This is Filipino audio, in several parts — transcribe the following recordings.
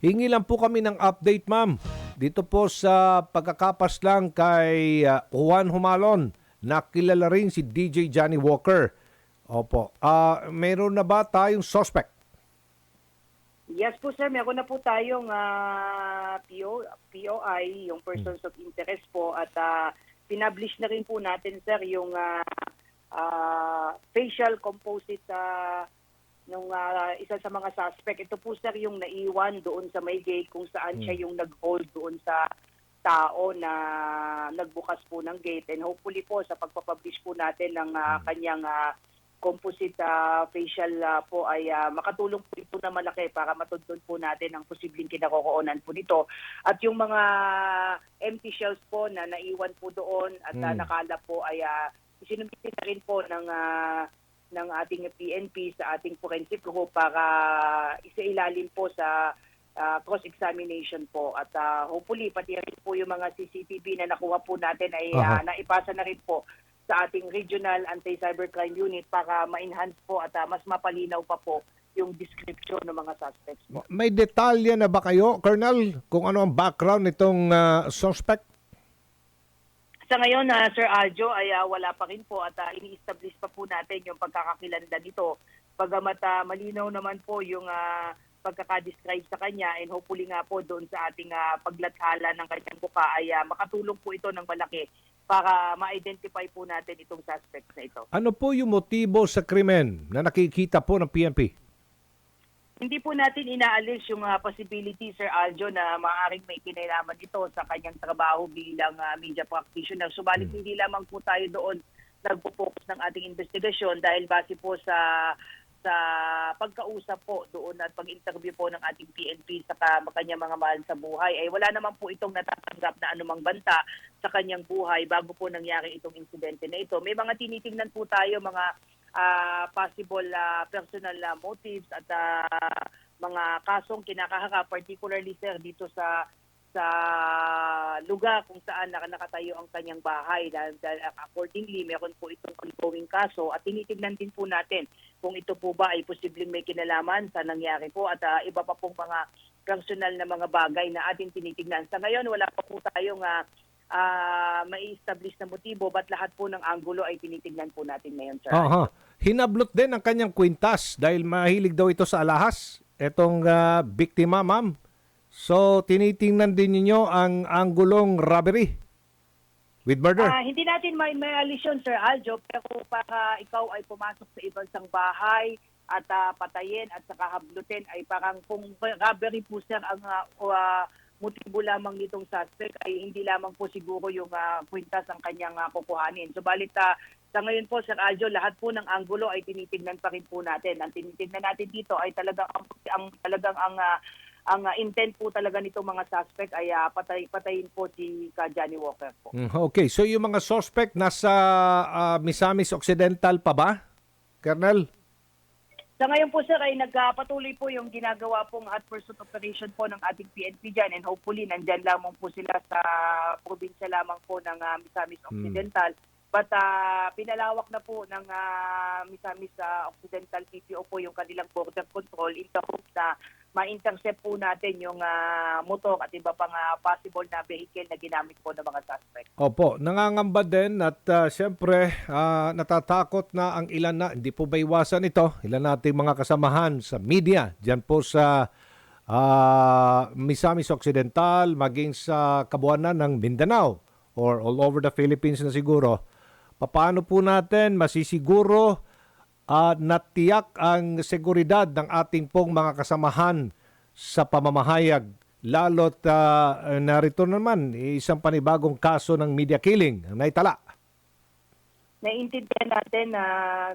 Hingi lang po kami ng update, ma'am. Dito po sa pagkakapas lang kay ah, Juan Humalon, nakilala rin si DJ Johnny Walker. Opo. Ah, meron na ba tayong suspect? Yes po sir, meron na po tayong ah, PO, POI, yung persons of interest po at uh, pinablish na rin po natin sir yung ah, ah, facial composite ah, nung ah, isa sa mga suspect. Ito po sir yung naiwan doon sa may gate kung saan siya yung nag-hold doon sa tao na nagbukas po ng gate and hopefully po sa pagpapublish po natin ng ah, kanyang ah, composite ah, facial ah, po ay ah, makatulong po ito na malaki para matuntun po natin ang posibleng kinakokoonan po nito. At yung mga empty shells po na naiwan po doon at Mm. nakala po ay uh, isinumbiti na rin po ng ah, ng ating PNP sa ating forensic group para isailalim po sa ah, cross-examination po at ah, hopefully pati rin po yung mga CCTV na nakuha po natin ay ah, naipasa na rin po sa ating regional anti-cybercrime unit para ma-enhance po at ah, mas mapalinaw pa po yung description ng mga suspects po. May detalye na ba kayo, Colonel, kung ano ang background nitong ah, suspect? Sa ngayon, na Sir Aljo, ay ah, wala pa rin po at ah, ini-establish pa po natin yung pagkakakilanlan nito. Pagamat ah, malinaw naman po yung ah, pagkakadescribe sa kanya and hopefully nga po doon sa ating ah, paglathala ng kanyang buka ay ah, makatulong po ito ng malaki para ma-identify po natin itong suspect na ito. Ano po yung motibo sa krimen na nakikita po ng PNP? Hindi po natin inaalis yung ah, possibility, Sir Aljo, na maaaring may kinalaman ito sa kanyang trabaho bilang ah, media practitioner. Subalit hindi lamang po tayo doon nagpo-focus ng ating investigasyon dahil base po sa sa pagkausap po doon at pag-interview po ng ating PNP sa ka- kanyang mga mahal sa buhay ay wala naman po itong natatanggap na anumang banta sa kanyang buhay bago po nangyari itong insidente na ito. May mga tinitingnan po tayo mga ah, possible ah, personal ah, motives at ah, mga kasong kinakaharap particularly sir dito sa sa lugar kung saan naka- nakatayo ang kanyang bahay dahil, dahil accordingly meron po itong ongoing kaso at tinitingnan din po natin kung ito po ba ay posibleng may kinalaman sa nangyari po at ah, iba pa pong mga personal na mga bagay na ating tinitingnan. Sa ngayon wala pa po tayong ah, ah, may establish na motibo but lahat po ng anggulo ay tinitingnan po natin ngayon sir. Aha. Hinablot din ang kanyang kwintas dahil mahilig daw ito sa alahas. Etong ah, biktima, ma'am. So, tinitingnan din ninyo ang anggulong robbery with murder. Ah, hindi natin may, may alisyon, Sir Aljo, pero para ikaw ay pumasok sa ibang isang bahay at ah, patayin at saka hablutin ay parang kung robbery po sir ang ah, o, ah, motibo lamang nitong suspect ay hindi lamang po siguro yung ah, kwintas ang kanyang ah, kukuhanin. Subalit ah, sa ngayon po, Sir Aljo, lahat po ng anggulo ay tinitingnan pa rin po natin. Ang tinitingnan natin dito ay talagang ang, ang talagang ang ah, ang ah, intent po talaga nitong mga suspect ay ah, patay patayin po si ka Johnny Walker po. Mm, Okay, so yung mga suspect nasa ah, Misamis Occidental pa ba? Colonel? Sa ngayon po sir ay nagpatuloy po yung ginagawa pong hot pursuit operation po ng ating PNP dyan and hopefully nandyan lamang po sila sa probinsya lamang po ng ah, Misamis Occidental. But ah, pinalawak na po ng ah, Misamis ah, Occidental PPO po yung kanilang border control in the hopes na ma-intercept po natin yung ah, motor at iba pang ah, possible na vehicle na ginamit po ng mga suspect. Opo, nangangamba din at ah, siyempre ah, natatakot na ang ilan na, hindi po ba iwasan ito, ilan nating mga kasamahan sa media, dyan po sa ah, Misamis Occidental, maging sa kabuanan ng Mindanao or all over the Philippines na siguro. Paano po natin masisiguro at natiyak ang seguridad ng ating pong mga kasamahan sa pamamahayag lalo't uh, narito naman isang panibagong kaso ng media killing ang naitala. Naiintindihan natin na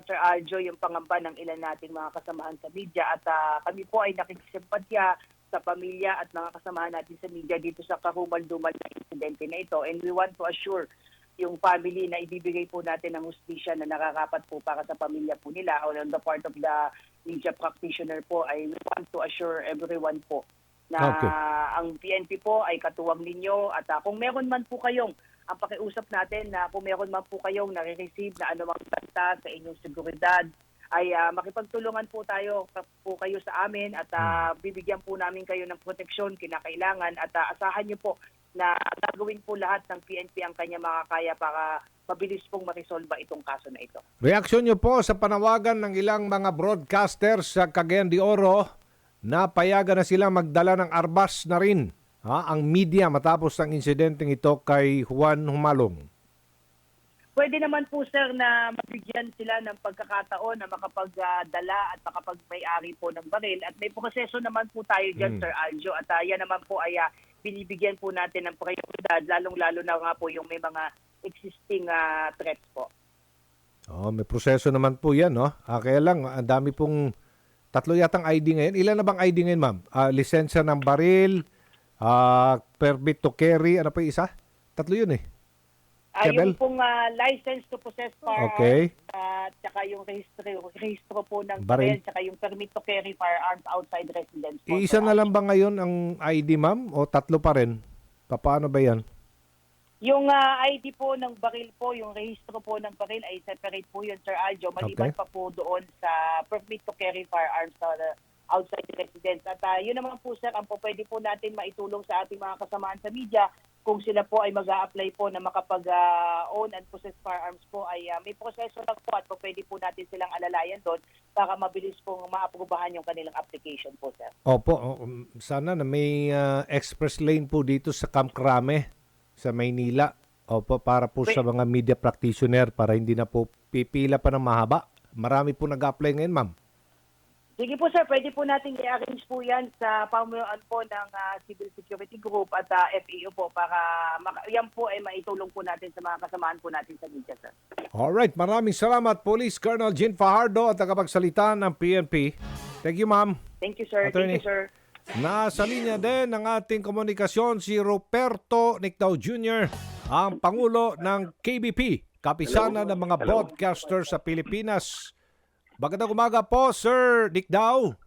Sir Aljo yung pangamba ng ilan nating mga kasamahan sa media at ah, kami po ay nakikisimpatya sa pamilya at mga kasamahan natin sa media dito sa kahumal-dumal na insidente na ito and we want to assure yung family na ibibigay po natin ng hustisya na nakakapat po para sa pamilya po nila. Or on the part of the media practitioner po ay we want to assure everyone po na Okay. ang PNP po ay katuwang ninyo. At ah, kung meron man po kayong ang pakiusap natin na kung meron man po kayong nare-receive na anumang banta sa inyong seguridad ay ah, makipagtulungan po tayo po kayo sa amin. At ah, bibigyan po namin kayo ng proteksyon kinakailangan. At ah, asahan niyo po na gagawin po lahat ng PNP ang kanya makakaya para mabilis pong marisolba itong kaso na ito. Reaksyon niyo po sa panawagan ng ilang mga broadcasters sa Cagayan de Oro na payagan na sila magdala ng arbas na rin ha, ang media matapos ang insidenteng ito kay Juan Humalong. Pwede naman po sir na mabigyan sila ng pagkakataon na makapagdala at makapagmay-ari po ng baril at may proseso naman po tayo Mm. dyan Sir Aljo at ah, yan naman po ay ah, binibigyan po natin ng prioridad lalong-lalo na nga po yung may mga existing ah, threats po. Oh, may proseso naman po 'yan, no? Ah, kaya lang ang dami pong tatlo yatang ID ngayon. Ilan na bang ID ngayon, ma'am? Ah, lisensya ng baril, ah, permit to carry, ano pa yung isa? Tatlo 'yun eh. Ah, Kebel? yung pong ah, license to possess firearms Okay. at saka yung rehistro, rehistro po ng Baril. tsaka yung permit to carry firearms outside residence po. Iisa na lang ba ngayon ang ID, ma'am? O tatlo pa rin? Paano ba 'yan? Yung ah, ID po ng baril po, yung rehistro po ng baril ay separate po yun, Sir Aljo. Okay. Maliban pa po doon sa permit to carry firearms sa uh, outside residence. At ah, yun naman po, sir, ang po pwede po natin maitulong sa ating mga kasamaan sa media kung sila po ay mag apply po na makapag-own and possess firearms po ay ah, may proseso lang po at po pwede po natin silang alalayan doon para mabilis pong maaprubahan yung kanilang application po, sir. Opo, um, sana na may ah, express lane po dito sa Camp Crame sa Maynila. Opo, para po sa mga media practitioner para hindi na po pipila pa ng mahaba. Marami po nag-apply ngayon, ma'am. Sige po sir, pwede po natin i-arrange po yan sa pamunuan po ng ah, Civil Security Group at ah, FEO po para yan po ay maitulong po natin sa mga kasamaan po natin sa media sir. Alright, maraming salamat Police Colonel Jean Fajardo at tagapagsalita ng PNP. Thank you, ma'am. Thank you sir. Attorney. Thank you sir. Nasa linya din ng ating komunikasyon si Roberto Nictao Jr., ang Pangulo ng KBP, kapisana ng mga broadcaster sa Pilipinas. Magandang umaga po, Sir Nictao.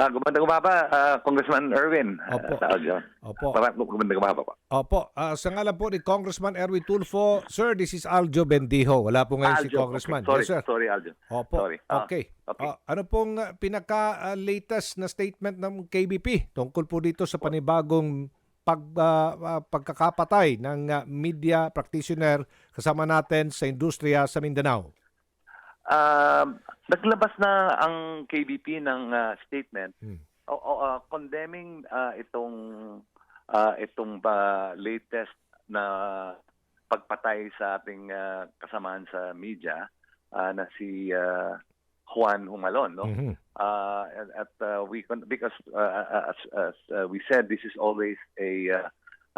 Ah, gumanda gumaba, ah, Congressman Erwin. Opo. Uh, Opo. Opo. Gumanda gumaba po. Opo, ah, sa ngalan po ni Congressman Erwin Tulfo, Sir, this is Aljo Bendijo. Wala po ngayon si Aljo, Congressman. okay. Sorry, Yes, sir. sorry Aljo. Opo. Sorry. Ah, okay. okay. Ah, ano pong ah, pinaka-latest na statement ng KBP tungkol po dito sa panibagong pag, ah, ah, pagkakapatay ng ah, media practitioner kasama natin sa industriya sa Mindanao? Um, naglabas na ang KBP ng ah, statement Hmm. o- o, ah, condemning ah, itong ah, itong ba latest na pagpatay sa ating ah, kasamaan sa media ah, na si ah, Juan Humalon, no? Mhm. uh, at, at uh, we because uh, as, as uh, we said, this is always a uh,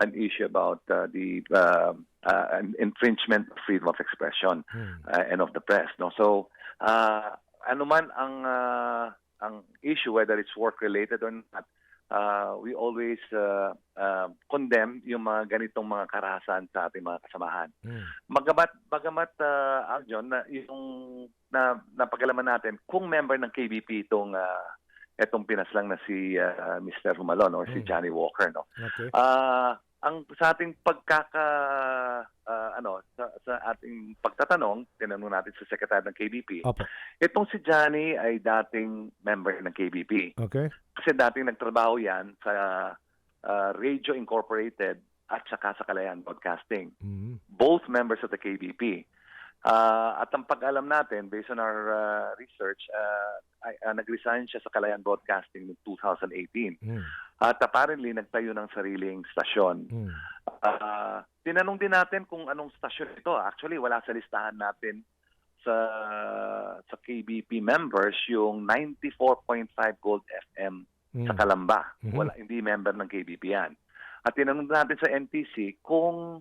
an issue about uh, the uh, uh, an infringement of freedom of expression Hmm. uh, and of the press. No, so uh, ano man ang uh, ang issue, whether it's work related or not. Uh, we always uh, uh, condemn yung mga ganitong mga karahasan sa ating mga kasamahan. Hmm. Magamat bagamat uh, Aljon na yung na napagalaman natin kung member ng KBP itong uh, itong pinaslang na si uh, Mr. Humalon or si Mm. Johnny Walker no. Okay. Ah, ang sa ating pagkaka ah, ano sa, sa ating pagtatanong, tinanong natin sa secretary ng KBP. Opo. Itong si Johnny ay dating member ng KBP. Okay. Kasi dating nagtrabaho yan sa ah, Radio Incorporated at saka sa Kalayan Broadcasting Mhm. both members of the KBP. Uh, at ang pag-alam natin, based on our uh, research, uh, ay, uh, nag-resign siya sa Kalayan Broadcasting noong 2018. Hmm. At apparently, nagtayo ng sariling stasyon. Hmm. Uh, tinanong din natin kung anong stasyon ito. Actually, wala sa listahan natin sa sa KBP members yung 94.5 Gold FM Hmm. sa Kalamba. Mhm. Wala hindi member ng KBP yan. At tinanong natin sa NTC kung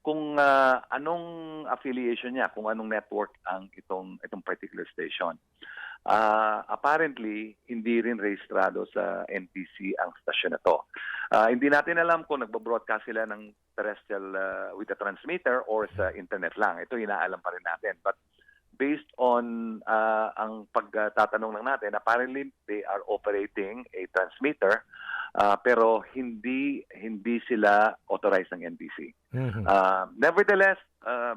kung ah, anong affiliation niya, kung anong network ang itong itong particular station. Ah, apparently hindi rin rehistrado sa NTC ang stasyon na to. Ah, hindi natin alam kung nagbo-broadcast sila ng terrestrial ah, with a transmitter or sa internet lang. Ito inaalam pa rin natin. But based on ah, ang pagtatanong lang natin, apparently they are operating a transmitter ah, pero hindi hindi sila authorized ng NTC. Mhm. Uh, nevertheless, uh,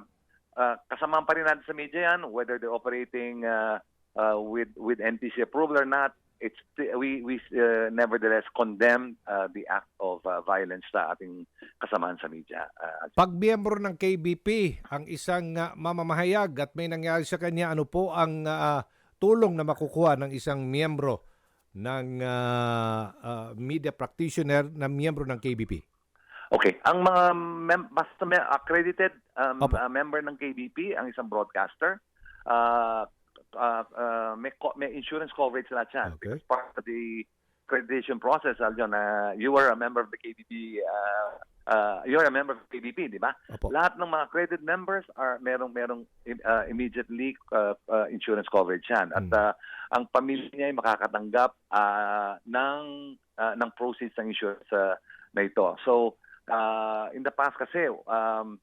uh, kasama pa rin natin sa media yan, whether they're operating uh, uh, with with NTC approval or not, it's we we uh, nevertheless condemn uh, the act of uh, violence sa ating kasamaan sa media. Uh, Pag miyembro ng KBP ang isang ah, mamamahayag at may nangyari sa kanya, ano po ang ah, tulong na makukuha ng isang miyembro ng ah, ah, media practitioner na miyembro ng KBP? Okay, ang mga mem- basta may accredited um, Opo. uh, member ng KBP, ang isang broadcaster, uh, uh, uh, may, co- may insurance coverage lahat yan. Okay. Because part of the accreditation process, Aljon, uh, you were a member of the KBP, uh, uh, you're a member of the KBP, di ba? Opo. Lahat ng mga accredited members are merong merong uh, immediately uh, uh, insurance coverage yan. At Mm. uh, ang pamilya niya ay makakatanggap uh, ng uh, ng proceeds ng insurance uh, na ito. So, uh, in the past kasi um,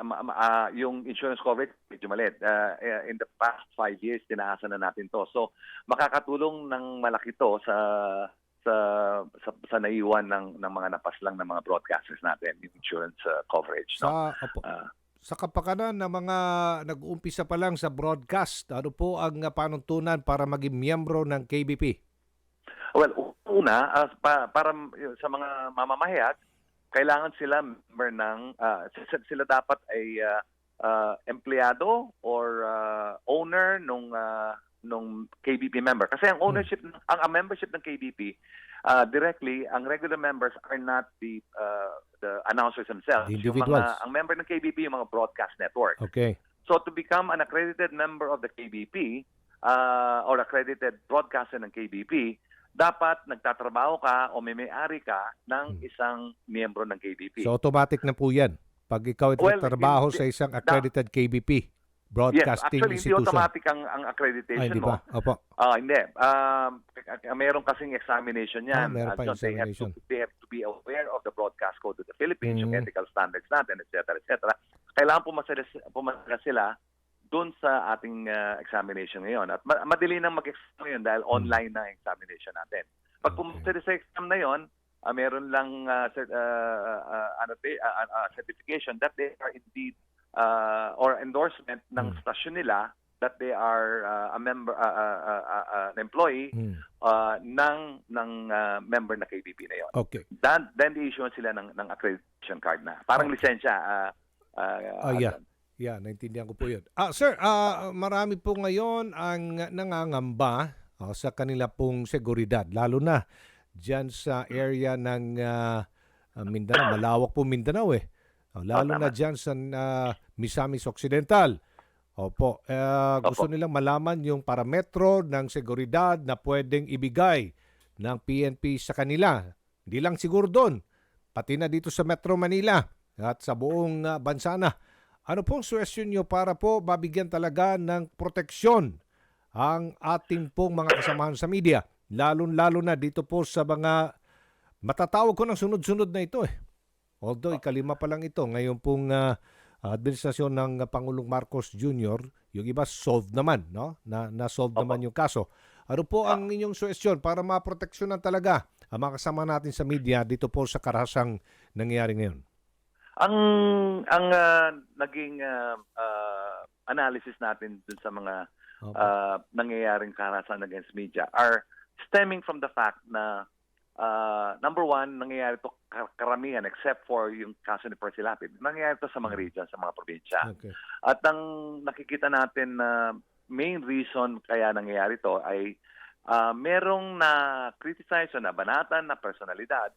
um, um, uh, yung insurance coverage medyo maliit. Uh, uh, in the past five years, tinaasan na natin to. So, makakatulong ng malaki to sa sa sa, sa naiwan ng ng mga napaslang ng mga broadcasters natin yung insurance uh, coverage no Sa. Ah, sa kapakanan ng mga nag-uumpisa pa lang sa broadcast, ano po ang panuntunan para maging miyembro ng KBP? well una as pa, para sa mga mamamahayag kailangan sila member ng s- sila dapat ay ah, ah, empleyado or ah, owner nung ah, nung KBP member kasi ang ownership ng- ang, ang membership ng KBP ah, directly ang regular members are not the ah, the announcers themselves The Yung individuals. mga, ang member ng KBP yung mga broadcast network Okay. So to become an accredited member of the KBP uh, or accredited broadcaster ng KBP, dapat nagtatrabaho ka o may may-ari ka ng Hmm. isang miyembro ng KBP. So automatic na po yan. Pag ikaw ay Well, sa isang accredited KBP, yes, broadcasting actually hindi institution. automatic ang, ang Ay, accreditation hindi mo. ba? Opo. Ah, hindi. Um, k- meron kasing examination Ah, yan. meron pa Uh, they, have to, they have to be aware of the broadcast code of the Philippines, yung Mhm. ethical standards natin, etc. etc. Kailangan pumasa pumasa sila doon sa ating uh, examination ngayon. At ma- madali nang mag-exam ngayon dahil Mhm. online na examination natin. Pag pumasa sa exam na yon, ah, meron lang uh, cert- uh, uh, ano, uh, uh, certification that they are indeed uh, or endorsement ng Mhm. stasyon nila that they are uh, a member uh, uh, uh, uh, uh, an employee Hmm. uh, ng ng uh, member na KBP na yon. Okay. Then then i-issue sila ng ng accreditation card na. Parang Okay. lisensya uh, uh, Ah, yeah. Yeah, naintindihan ko po yun. Ah, sir, ah, marami po ngayon ang nangangamba ah, sa kanila pong seguridad, lalo na dyan sa area ng ah, ah, Mindanao. Malawak po Mindanao eh. Ah, lalo Oh, na dyan sa ah, Misamis Occidental. Opo, eh, gusto Opo. nilang malaman yung parametro ng seguridad na pwedeng ibigay ng PNP sa kanila. Hindi lang siguro doon, pati na dito sa Metro Manila at sa buong ah, bansa na. Ano pong suwestyon nyo para po mabigyan talaga ng proteksyon ang ating pong mga kasamahan sa media? Lalo-lalo na dito po sa mga matatawag ko ng sunod-sunod na ito eh. Although ikalima pa lang ito, ngayon pong ah, administrasyon ng ah, Pangulong Marcos Jr., yung iba solved naman, no? Na, na-solve Opo. naman yung kaso. Ano po ang inyong suwestyon para maproteksyonan talaga ang mga kasama natin sa media dito po sa karahasang nangyayari ngayon? Ang ang uh, naging uh, uh, analysis natin dun sa mga Opo. uh, nangyayaring karahasan against media are stemming from the fact na uh, number one, nangyayari to kar- karamihan except for yung kaso ni Percy Lapid. Nangyayari to sa mga region, sa mga probinsya. okay. At ang nakikita natin na main reason kaya nangyayari to ay ah, merong na criticize o na banatan na personalidad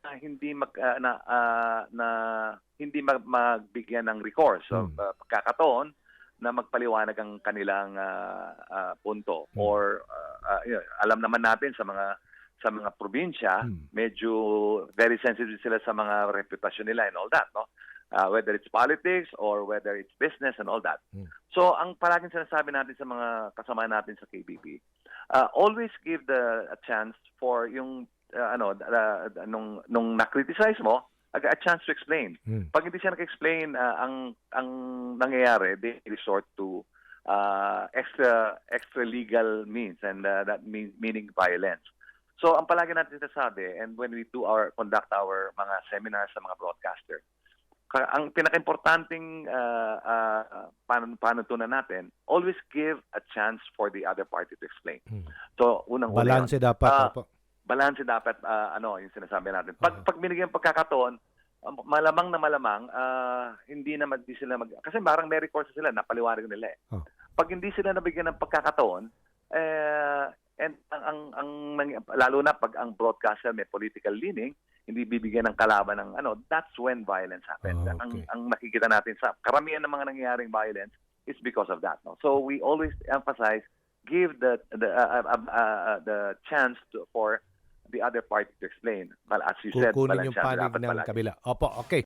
na hindi mag ah, na ah, na hindi mag, magbigyan ng recourse o Hmm. ah, pagkakataon na magpaliwanag ang kanilang ah, ah, punto Hmm. or ah, yun, alam naman natin sa mga sa mga probinsya Hmm. medyo very sensitive sila sa mga reputasyon nila and all that no Uh, whether it's politics or whether it's business and all that. Hmm. So, ang palaging sinasabi natin sa mga kasama natin sa KBP, uh, always give the a chance for yung uh, ano uh, nung nung na-criticize mo, a, a chance to explain. Hmm. Pag hindi siya nag-explain uh, ang ang nangyayari, they resort to uh, extra extra legal means and uh, that means meaning violence. So, ang palagi natin sinasabi and when we do our conduct our mga seminars sa mga broadcaster, ang pinaka-importanting uh, uh, pan- panuntunan natin, always give a chance for the other party to explain. Hmm. So, unang Balanse dapat. Ah, opo. Balanse dapat, ah, ano, yung sinasabi natin. Pag, pag binigyan pagkakataon, um, malamang na malamang, ah, hindi na mag, di sila mag... Kasi parang may recourse sila, napaliwanag nila eh. Oh. Pag hindi sila nabigyan ng pagkakataon, eh, and ang, ang, ang, lalo na pag ang broadcaster may political leaning, hindi bibigyan ng kalaban ng ano, that's when violence happens. Ang, okay. ang nakikita natin sa karamihan ng mga nangyayaring violence is because of that. No? So we always emphasize give the the uh, uh, uh, uh, the chance to, for the other party to explain. Well, as you said, Kukunin yung panig ng kabila. Opo, okay.